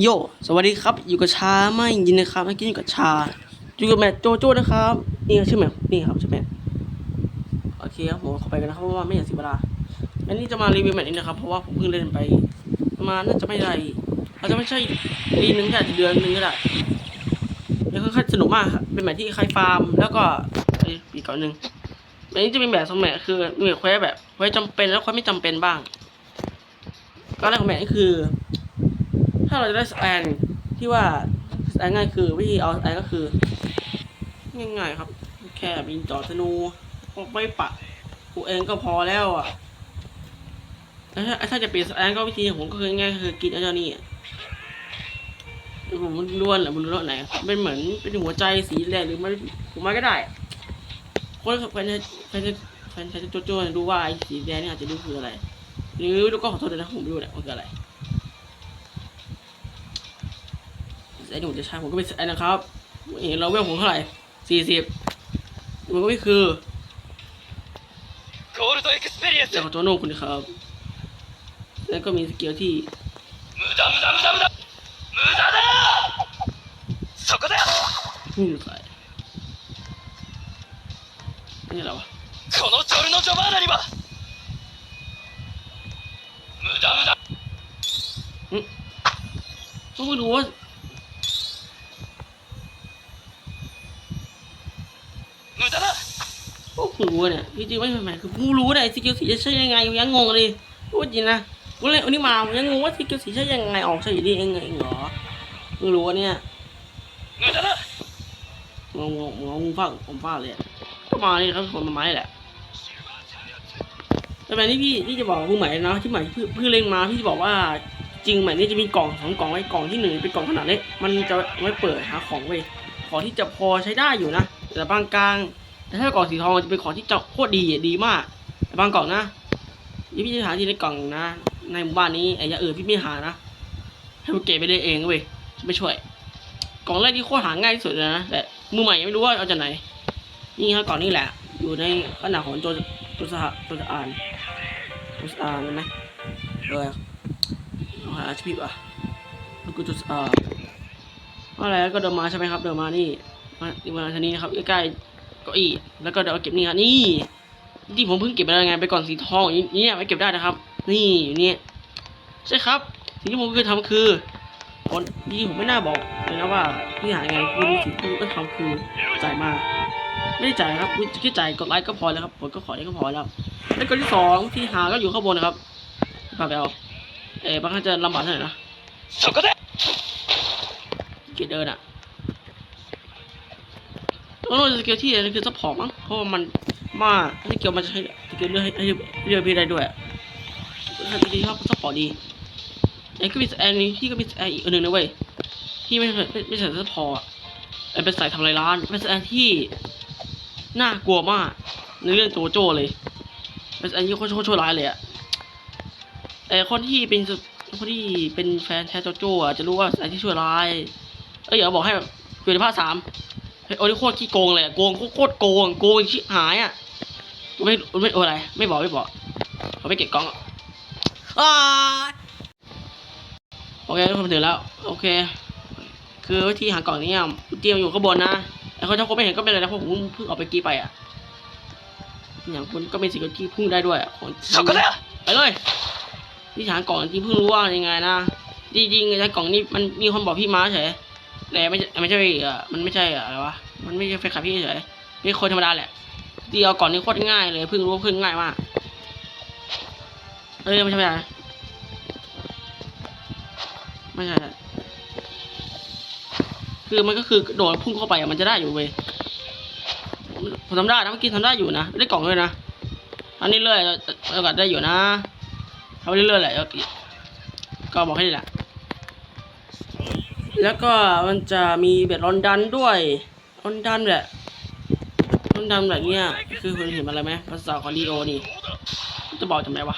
โย สวัสดีครับ อยู่กับชาไม่ยินนะครับเมื่อกี้อยู่กับชา อยู่กับแมทโจโจ้นะครับ นี่ชื่อแมนี่ครับชื่อแมโอเคครับผมขอไปกันนะครับเพราะว่าไม่อยากเสียเวลา อันนี้จะมารีวิวแมทนี้นะครับ เพราะว่าผมเพิ่งเล่นไปประมาณน่าจะไม่ได้อาจจะไม่ใช่ปีหนึ่งก็อาจจะเดือนหนึ่งก็ได้แล้วก็ค่อนข้างสนุกมากครับเป็นแมทที่คล้ายฟาร์ม แล้วก็เอ้ยอีกก่อนหนึ่งอันนี้จะเป็นแบบสองแมทคือมีแบบเควแบบเควจำเป็นแล้วเควไม่จำเป็นบ้าง ก็แรกของแมทนี่คือ ถ้าเราจะได้สแตนที่ว่าสแตนง่ายคือวิธีเอาสแตนก็คือ ง่ายๆครับ แค่บินจอดธนูออกไปปะกูเองก็พอแล้วอะแล้วถ้าถ้าจะเปลี่ยนสแตนก็วิธีของผมก็คือง่ายๆคือกินไอ้เจ้านี่อะผมล้วนแหละมันล้วนไหนเป็นเหมือนเป็นหัวใจสีแดงหรือมันผมมาก็ได้คนแฟนแฟนแฟนแฟนโจโจ้เนี่ยดูว่าไอ้สีแดงนี่อาจจะดูคืออะไร หรือดูก็ขอโทษด้วยนะผมไม่รู้แหละว่าคืออะไร ไอ้หนูจะใช้ผมก็เป็นไอ้นะครับเห็นเราเวลผมเท่าไหร่สี่สิบมันก็ไม่คือ ゴールドエクスペリエンス แต่ของตัวโน้คุณครับ แล้วก็มีสกิลที่ 無駄無駄無駄無駄無駄だそこだ นี่อยู่ใส่นี่อะไรวะ このジョルノ・ジョバーナには無駄無駄 ต้องไ รู้เนี่ยที่จริงไม่ใหม่คือกูรู้เนี่ยสกิลสีจะใช่ยังไงยังงงเลยพูดจริงนะกูเลยวันนี้มายังงงว่าสกิลสีใช่ยังไงออกใช่ดีเองไงเหรอมึงรู้เนี่ยงงงงงฟังผมฟังเลยก็มาเลยเขาบคนมาไม้แหละแต่แบบนี้พี่พี่จะบอกผู้ใหม่นะที่ใหม่เพื่อเล่นมาพี่จะบอกว่าจริงใหม่นี่จะมีกล่องสองกล่องไว้กล่องที่หนึ่งเป็นกล่องขนาดเล็กมันจะไว้เปิดหาของไว้ของที่จะพอใช้ได้อยู่นะแต่บางกลาง แต่ถ้ากล่องสีทองจะเป็นของที่เจะโคตรดีอะดีมากแต่บางกล่องนะยี่พี่จะหาที่ในกล่องนะ ในหมู่บ้านนี้ไอ้ยางอื่นพี่ไม่หานะให้มันเก็บไปได้เองเว้ยจะไม่ช่วย กล่องแรกที่โคตรหาง่ายที่สุดเลยนะแต่มือใหม่ยังไม่รู้ว่าเอาจากไหน นี่ครับกล่องนี้แหละ อยู่ในขนาดของตัวตัวสหตัวสะอานตัวสะอานนไหมเออเอาหาชีพอะล้วก็ตัวสะอานอะไรก็เดินมาใช่ไหมครับ เดินมานี่มาที่มาทางนี้นะครับใกล้ๆ ก็อี้แล้วก็เดี๋ยวเก็บนี่ครับนี่ที่ผมเพิ่งเก็บไปแล้วไงไปก่อนสีทองนี่เนี่ไว้เก็บได้นะครับ นี่อยู่นี่ใช่ครับสิ่งที่ผมเคยทำคือคนนี่ผมไม่น่าบอกเลยนะว่าที่หาไงคือสิ่งที่ต้องทำคือจ่ายมา ไม่ได้จ่ายครับแค่จ่ายกดไลค์ก็พอแล้วครับผมก็ขอได้ก็พอแล้วแล้วก็ที่สองที่หาก็อยู่ข้างบนนะครับพาไปเอาเออบางครั้งจะลำบากเท่าไหร่นะสกุลเกิดเดินอะ ต้องรู้สกิลที่อะไรคือซัพพอร์ตมั้งเพราะว่ามันมากสกิลมันจะให้สกิลเลือกให้เลือกพี่ได้ด้วยถ้าจริงๆชอบซัพพอร์ตดีไอ้ก็มีแอนนี้พี่ก็มีแอนอีกอันหนึ่งนะเว้ยพี่ไม่ไม่ไม่ใช่ซัพพอร์ตไอ้เป็นสายทำลายร้านเป็นแอนที่น่ากลัวมากในเรื่องโจโจ้เลยเป็นแอนนี้โคตรโคตรชั่วร้ายเลยอะแต่คนที่เป็นคนที่เป็นแฟนแท้โจโจ้อะจะรู้ว่าแอนที่ชั่วร้ายเอ้ยอย่าบอกให้แบบอยู่ในภาคสาม โอ้ยโคตรขี้โกงเลยอะโกงโคตรโกงโกงชิบหายอะไม่ไม่อะไร ไม่บอกไม่บอกเขาไปเก็บกล้องอะอ้ายโอเคทุกคนถึงแล้ว โอเค คือวิธีหากล่องนี้อะเตรียมอยู่ข้างบนนะไอ้คนถ้าคนไม่เห็นก็ไม่เป็นไรนะเพราะผมเพิ่งออกไปกี้ไปอะอย่างคุณก็เป็นสิ่งที่พึ่งได้ด้วยอะขนช็อกโกแลไปเลยที่หากล่องที่เพิ่งรู้ว่ายังไงนะจริงๆไอ้กล่องนี้มันมีคนบอกพี่มาเฉย แต่ไม่ใช่ไม่ใช่เอ่อมันไม่ใช่อะไรวะมันไม่ใช่แฟนคลับพี่เฉยนี่คนธรรมดาแหละที่เอาก่องนี้โคตรง่ายเลยเพิ่งรู้เพิ่งง่ายมากเอ้ยไม่ใช่ไม่ใช่ไม่ใช่คือมันก็คือโดดพุ่งเข้าไปมันจะได้อยู่เว้ยผมทำได้นะเมื่อกี้ทำได้อยู่นะได้กล่องด้วยนะทำเรื่อยๆโอกาสได้อยู่นะทำไปเรื่อยๆแหละก็บอกให้ดีแหละ แล้วก็มันจะมีแบบรอนดันด้วยรอนดันแบบรอนดันแบบเนี้ยคือคุณเห็นอะไรไหมภาษาคอดีโอนี่จะบอกจำไมวะ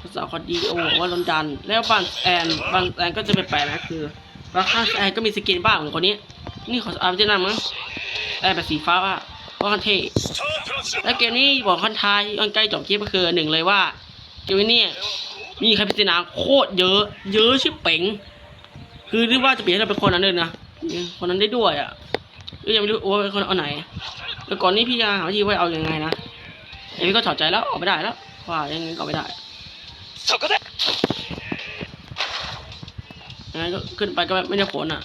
ภาษาคอดีโอว่าลอนดัน แล้วบางแอนบางแอนก็จะไปแปลนะคือบางคาแอนก็มีสกินบ้างเหมือนคนนี้ นี่ขออาร์เจนมั้งแอนแบบสีฟ้าว่าว่าคันเท่และเกมนี้บอกคันทายอันใกล้จบคลิปก็คือหนึ่งเลยว่าเกมนี้มีใครพิจารณาโคตรเยอะ เยอะชิบเป๋ง คือนึกว่าจะเปลี่ยนให้เราเป็นคนนั้นเลยนะคนนั้นได้ด้วยอะก็ยังไม่รู้ว่าคนเอาไหนแต่ก่อนนี้พี่จาหาวิธีว่าเอายังไงนะไอ้พี่ก็ถอดใจแล้วออกไม่ได้แล้วว่ายังไงก็ไม่ได้ยังไงก็ขึ้นไปก็ไม่ได้ผลอะ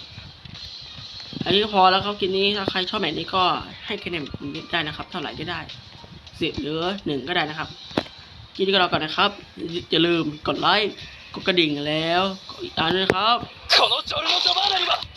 อันนี้พอแล้วครับกินนี้ถ้าใครชอบแบบนี้ก็ให้คะแนนได้นะครับ เท่าไหร่ก็ได้สิบหรือหนึ่งก็ได้นะครับกินนี้ก็เราก่อนนะครับอย่าลืมกดไลค์ กดกระดิ่งแล้วกดติดตามด้วยครับ